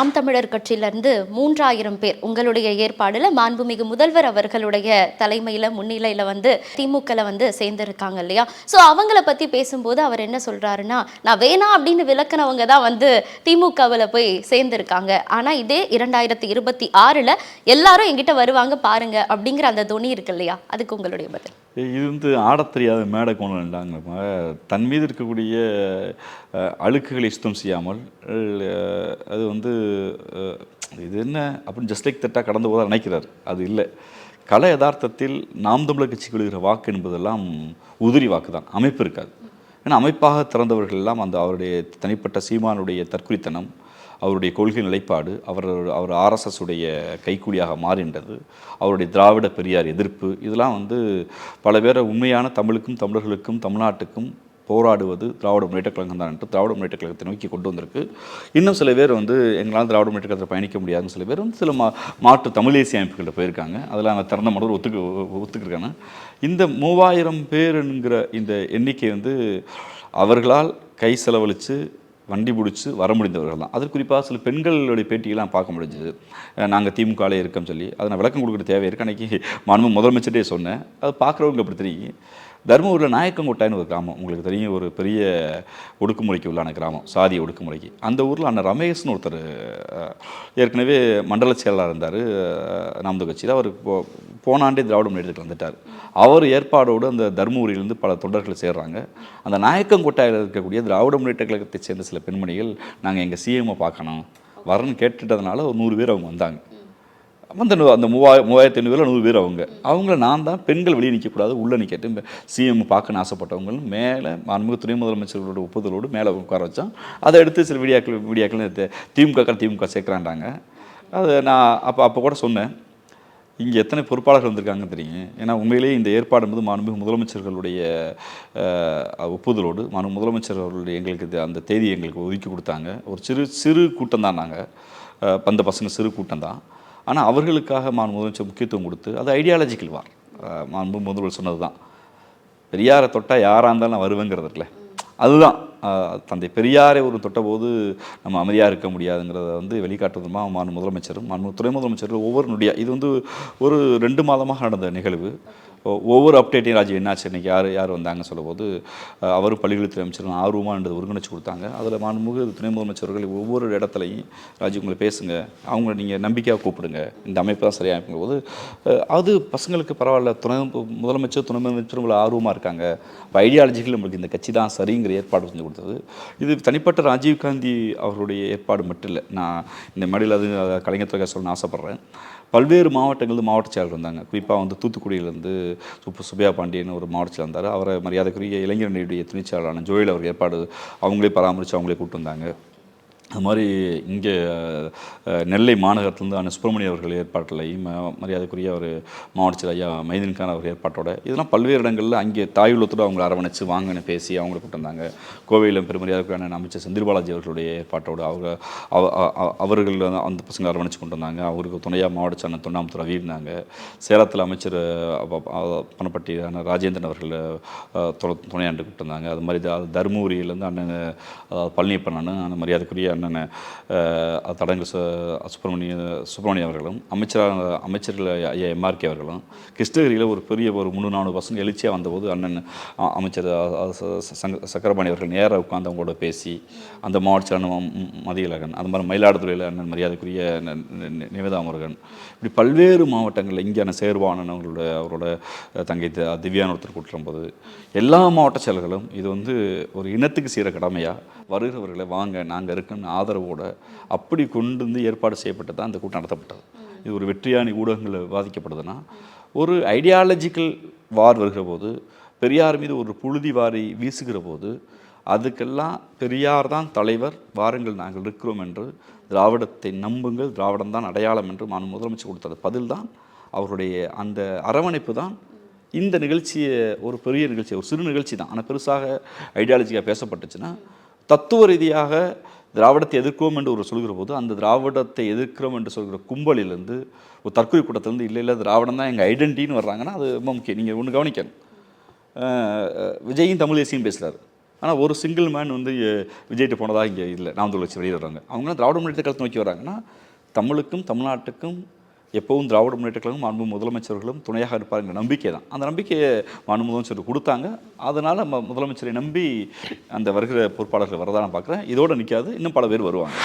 நாம் தமிழர் கட்சியிலிருந்து மூன்றாயிரம் பேர் உங்களுடைய ஏற்பாடுல மாண்புமிகு முதல்வர் அவர்களுடைய தலைமையில முன்னிலையில வந்து திமுகவில் வந்து சேர்ந்திருக்காங்க இல்லையா? சோ அவங்கள பத்தி பேசும்போது அவர் என்ன சொல்றாருன்னா நான் வேணாம் அப்படின்னு விளக்குனவங்க தான் வந்து திமுகவில் போய் சேர்ந்திருக்காங்க. ஆனா இதே இரண்டாயிரத்தி இருபத்தி ஆறுல எல்லாரும் எங்கிட்ட வருவாங்க பாருங்க அப்படிங்கிற அந்த துணி இருக்கு இல்லையா? அதுக்கு உங்களுடைய பதில். இது வந்து ஆடத் தெரியாத மேடை கொண்டுட்டாங்க தன் மீது இருக்கக்கூடிய அழுக்குகளை சுத்தம் செய்யாமல் அது வந்து இது என்ன அப்படின்னு ஜஸ்ட் லைக் தட்டாக கடந்து போதாக நினைக்கிறார். அது இல்லை. கல யதார்த்தத்தில் நாம் தமிழர் கட்சிக்கு விழுகிற வாக்கு என்பதெல்லாம் உதிரி வாக்கு தான் அமைப்பு இருக்காது. ஏன்னா அமைப்பாக திறந்தவர்கள் எல்லாம் அந்த அவருடைய தனிப்பட்ட சீமானுடைய தற்குறித்தனம் அவருடைய கொள்கை நிலைப்பாடு அவர் அவர் ஆர்எஸ்எஸ் உடைய கைக்கூலியாக மாறின்றது அவருடைய திராவிட பெரியார் எதிர்ப்பு இதெல்லாம் வந்து பல பேரை உண்மையான தமிழுக்கும் தமிழர்களுக்கும் தமிழ்நாட்டுக்கும் போராடுவது திராவிட முன்னேற்ற கழகம் தான் என்று திராவிட முன்னேற்ற கழகத்தை நோக்கி கொண்டு வந்திருக்கு. இன்னும் சில பேர் வந்து எங்களால் திராவிட முன்னேற்ற கழகத்தில் பயணிக்க முடியாதுன்னு சில பேர் வந்து சில மா மாற்று தமிழேசிய அமைப்புகளில் போயிருக்காங்க. அதில் அவங்க திறந்த மனதில் ஒத்துக்கு ஒத்துக்கிருக்காங்க. இந்த மூவாயிரம் பேருங்கிற இந்த எண்ணிக்கை வந்து அவர்களால் கை செலவழித்து வண்டி பிடிச்சி வர முடிந்தவர்கள் தான். அது குறிப்பாக சில பெண்களுடைய பேட்டியெல்லாம் பார்க்க முடிஞ்சது. நாங்கள் திமுகலே இருக்கோம் சொல்லி அதை நான் விளக்கம் கொடுக்குற தேவை இருக்கு. அன்றைக்கி மாண்பு முதலமைச்சரே சொன்னேன். அது பார்க்குறவங்க அப்படி தெரியும்? தருமபுரியில் நாயக்கங்கோட்டைன்னு ஒரு கிராமம். உங்களுக்கு தெரியும் ஒரு பெரிய ஒடுக்குமுறைக்கு உள்ளான கிராமம் சாதி ஒடுக்குமுறைக்கு. அந்த ஊரில் அண்ணன் ரமேஷ்னு ஒருத்தர் ஏற்கனவே மண்டல செயலாளர் இருந்தார் நாமது கட்சியில். அவர் போ போனாண்டே திராவிட முன்னேற்றத்தில் வந்துட்டார். அவர் ஏற்பாடோடு அந்த தருமபுரியிலேருந்து பல தொண்டர்கள் சேர்றாங்க. அந்த நாயக்கங்கோட்டையில் இருக்கக்கூடிய திராவிட முன்னேற்ற கழகத்தை சேர்ந்த சில பெண்மணிகள் நாங்கள் எங்கள் சிஎம்ஐ பார்க்கணும் வரன்னு கேட்டுட்டதுனால ஒரு நூறு பேர் அவங்க வந்தாங்க. அந்த அந்த மூவாயிரம் மூவாயிரத்தி ஐநூறுல நூறு பேர் அவங்க. அவங்கள நான் தான் பெண்கள் வெளியே நிற்கக்கூடாது உள்ளே நிற்கட்டு சிஎம் பார்க்கணும்னு ஆசைப்பட்டவங்களும் மேலே மாண்புமிகு துணை முதலமைச்சர்களோட ஒப்புதலோடு மேலே உட்கார வச்சோம் அதை எடுத்து சில மீடியாக்கள் மீடியாக்கள் திமுக திமுக சேர்க்குறாண்டாங்க அது நான் அப்போ அப்போ கூட சொன்னேன். இங்கே எத்தனை பொறுப்பாளர்கள் வந்திருக்காங்கன்னு தெரியும்? ஏன்னா உண்மையிலேயே இந்த ஏற்பாடு என்பது மாண்புமிகு முதலமைச்சர்களுடைய ஒப்புதலோடு மாண்பு முதலமைச்சர்களுடைய எங்களுக்கு அந்த தேதி எங்களுக்கு ஒதுக்கி கொடுத்தாங்க. ஒரு சிறு சிறு கூட்டம் தான் நாங்கள் பந்த பசங்க சிறு கூட்டம் தான். ஆனால் அவர்களுக்காக மான் முதலமைச்சர் முக்கியத்துவம் கொடுத்து அது ஐடியாலஜிக்கல் வார் மாண்பு முதல்வர் சொன்னது தான் பெரியாரை தொட்டால் யாராக இருந்தாலும் நான் வருவேங்கிறதுல அதுதான். தந்தை பெரியாரை ஒரு தொட்டபோது நம்ம அமைதியாக இருக்க முடியாதுங்கிறத வந்து வெளிக்காட்டுவதுமா மான் முதலமைச்சரும் மான் துணை முதலமைச்சரும் ஒவ்வொரு நொடியாக இது வந்து ஒரு ரெண்டு மாதமாக நடந்த நிகழ்வு. ஒவ்வொரு அப்டேட்டையும் ராஜீவ் என்னாச்சு? இன்னைக்கு யார் யார் வந்தாங்க சொல்லும்போது அவர் அவரும் பள்ளிக்கல்வித்துறை ஆர்வமாக ஆர்வமானது ஒருங்கிணைச்சு கொடுத்தாங்க. அதில் மாண்புமிகு துணை முதலமைச்சர்கள் ஒவ்வொரு இடத்துலையும் ராஜீவ் உங்களை பேசுங்க. அவங்கள நீங்கள் நம்பிக்கையாக கூப்பிடுங்க. இந்த அமைப்பு தான் சரியாக அமைக்கும் போது அது பசங்களுக்கு பரவாயில்ல. துணை முதலமைச்சர் துணை முதலமைச்சர் உங்களை ஆர்வமாக இருக்காங்க. இப்போ ஐடியாலஜிக்கல் நம்மளுக்கு இந்த கட்சி தான் சரிங்கிற ஏற்பாடு செஞ்சு கொடுத்தது. இது தனிப்பட்ட ராஜீவ்காந்தி அவருடைய ஏற்பாடு மட்டும் இல்லை. நான் இந்த மடியில் அது கலைஞர் தொகை சொல்லணும்னு ஆசைப்பட்றேன். பல்வேறு மாவட்டங்களில் மாவட்ட செயலர் இருந்தாங்க குறிப்பாக வந்து தூத்துக்குடியிலேருந்து சுப்பு சுபையா பாண்டியன் ஒரு மாவட்ட செயலர் இருந்தார் அவரை மரியாதைக்குரிய இளைஞரணியுடைய துணைச்செயலாளரான ஜோயில் அவர் ஏற்பாடு அவங்களே பராமரித்து அவங்களே கூப்பிட்டு வந்தாங்க. அது மாதிரி இங்கே நெல்லை மாநகரத்துலேருந்து அண்ணன் சுப்பிரமணிய அவர்கள் ஏற்பாட்டிலையும் மரியாதைக்குரிய ஒரு மாவட்ட செயலர் ஐயா மைதின்கான் அவர் ஏற்பாட்டோட இதெல்லாம் பல்வேறு இடங்களில் அங்கே தாயுள்ளத்தோடு அவங்களை அரவணைச்சு வாங்கன்னு பேசி அவங்களை கூப்பிட்டு வந்தாங்க. கோவையில் பெருமரியாதைக்குரிய அமைச்சர் செந்தில் பாலாஜி அவர்களுடைய ஏற்பாட்டோடு அவங்க அவ- அவர்கள் அந்த பசங்களை அரவணைச்சு கொண்டு வந்தாங்க. அவருக்கு துணையாக மாவட்ட செயலர் தொண்டாமுத்து ரவி இருந்தாங்க. சேலத்தில் அமைச்சர் பணப்பட்டியான பணப்பட்டி அண்ணன் ராஜேந்திரன் அவர்கள் துணையாண்டு கூப்பிட்டு வந்தாங்க. அது மாதிரி தர்மபுரியிலேருந்து தருமபுரியிலேருந்து அண்ணன் அஹ், பழனியப்பன் அண்ணன் மரியாதைக்குரிய அண்ணன் தடங்கு சுப்பிரமணிய சுப்பிரமணியம் அவர்களும் அமைச்சராக அமைச்சர்கள் ஐயா எம்ஆர்கே அவர்களும் கிருஷ்ணகிரியில் ஒரு பெரிய ஒரு முந்நூறு நானூறு பசங்க எழுச்சியாக வந்தபோது அண்ணன் அமைச்சர் சக்கரபாணி அவர்கள் நேராக உட்காந்து அவங்களோட பேசி அந்த மாவட்ட மதியழகன் அது மாதிரி மயிலாடுதுறையில் அண்ணன் மரியாதைக்குரிய ந- நிவேதா முருகன் இப்படி பல்வேறு மாவட்டங்களில் இங்கே சேர்வானன் அவங்களோட அவரோட தங்கை தி- திவ்யான்னு ஒருத்தர் கூட்டுற போது எல்லா மாவட்ட செயல்களும் இது வந்து ஒரு இனத்துக்கு செய்கிற கடமையாக வருகிறவர்களை வாங்க நாங்கள் இருக்கோம்னு ஆதரவோடு அப்படி கொண்டு வந்து ஏற்பாடு செய்யப்பட்டு தான் அந்த கூட்டம் நடத்தப்பட்டது. இது ஒரு வெற்றியானி ஊடகங்களில் விவாதிக்கப்படுதுன்னா ஒரு ஐடியாலஜிக்கல் வார் வருகிற போது பெரியார் மீது ஒரு புழுதி வாரி வீசுகிற போது அதுக்கெல்லாம் பெரியார் தான் தலைவர் வாருங்கள் நாங்கள் இருக்கிறோம் என்று திராவிடத்தை நம்புங்கள் திராவிடம் தான் அடையாளம் என்று நான் முதலமைச்சர் கொடுத்தது. பதில் தான் அவருடைய அந்த அரவணைப்பு தான் இந்த நிகழ்ச்சியை ஒரு பெரிய நிகழ்ச்சி ஒரு சிறு நிகழ்ச்சி தான். ஆனால் பெருசாக ஐடியாலஜிக்காக பேசப்பட்டுச்சுன்னா தத்துவ ரீதியாக திராவிடத்தை எதிர்க்கிறோம் என்று ஒரு சொல்கிற போது அந்த திராவிடத்தை எதிர்க்கிறோம் என்று சொல்கிற கும்பலிலிருந்து ஒரு தற்கொலை கூட்டத்திலேருந்து இல்லை இல்லை திராவிடம் தான் எங்கள் ஐடென்டின்னு வர்றாங்கன்னா அது ரொம்ப முக்கியம். நீங்கள் ஒன்று கவனிக்கணும். விஜயும் தமிழ் தேசியம் பேசுகிறார் ஆனால் ஒரு சிங்கிள் மேன் வந்து விஜய்கிட்ட போனதாக இங்கே இல்லை. நாம் வச்சு வெளியே வர்றாங்க அவங்க திராவிட முன்னேற்ற கழகத்தை நோக்கி வர்றாங்கன்னா தமிழுக்கும் தமிழ்நாட்டுக்கும் எப்பவும் திராவிட முன்னேற்ற கழகம் மாண்பு முதலமைச்சர்களும் துணையாக இருப்பாருங்கிற நம்பிக்கை தான். அந்த நம்பிக்கையை மாண்பு முதலமைச்சர் கொடுத்தாங்க. அதனால் ம முதலமைச்சரை நம்பி அந்த வருகிற பொறுப்பாளர்கள் வரதா நான் பார்க்குறேன் இதோடு நிற்காது இன்னும் பல பேர் வருவாங்க.